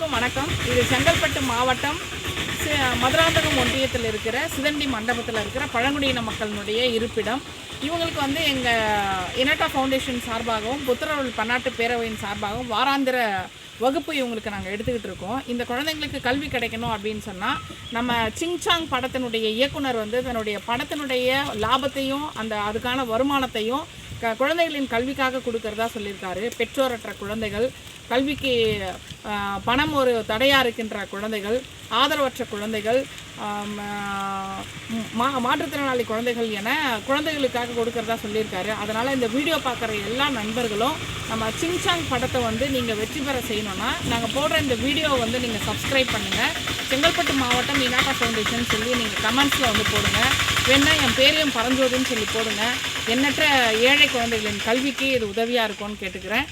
அனைவருக்கும் வணக்கம். இது செங்கல்பட்டு மாவட்டம் மதுராந்தகம் ஒன்றியத்தில் இருக்கிற சிதண்டி மண்டபத்தில் இருக்கிற பழங்குடியின மக்களினுடைய இருப்பிடம். இவங்களுக்கு வந்து எங்கள் இனட்டா ஃபவுண்டேஷன் சார்பாகவும் புத்திரவள் பன்னாட்டு பேரவையின் சார்பாகவும் வாராந்திர வகுப்பு இவங்களுக்கு நாங்கள் எடுத்துக்கிட்டு இருக்கோம். இந்த குழந்தைங்களுக்கு கல்வி கிடைக்கணும் அப்படின்னு சொன்னால் நம்ம சிங்சாங் படத்தினுடைய இயக்குனர் வந்து தன்னுடைய படத்தினுடைய லாபத்தையும் அந்த அதுக்கான வருமானத்தையும் க குழந்தைகளின் கல்விக்காக கொடுக்கறதா சொல்லியிருக்காரு. பெற்றோரற்ற குழந்தைகள் கல்விக்கு பணம் ஒரு தடையாக இருக்கின்ற குழந்தைகள் ஆதரவற்ற குழந்தைகள் மா மாற்றுத்திறனாளி குழந்தைகள் என குழந்தைகளுக்காக கொடுக்கறதா சொல்லியிருக்காரு. அதனால் இந்த வீடியோ பார்க்குற எல்லா நண்பர்களும் நம்ம சிங்சாங் படத்தை வந்து நீங்கள் வெற்றி பெற செய்யணும்னா நாங்கள் போடுற இந்த வீடியோவை வந்து நீங்கள் சப்ஸ்கிரைப் பண்ணுங்கள் செங்கல்பட்டு மாவட்டம் இனாட்டா ஃபவுண்டேஷன் சொல்லி நீங்கள் கமெண்ட்ஸில் வந்து போடுங்க. வேணா என் பேரையும் பரஞ்சோதுன்னு சொல்லி போடுங்க. எண்ணற்ற ஏழை குழந்தைகளின் கல்விக்கு இது உதவியாக இருக்கும்னு கேட்டுக்கிறேன்.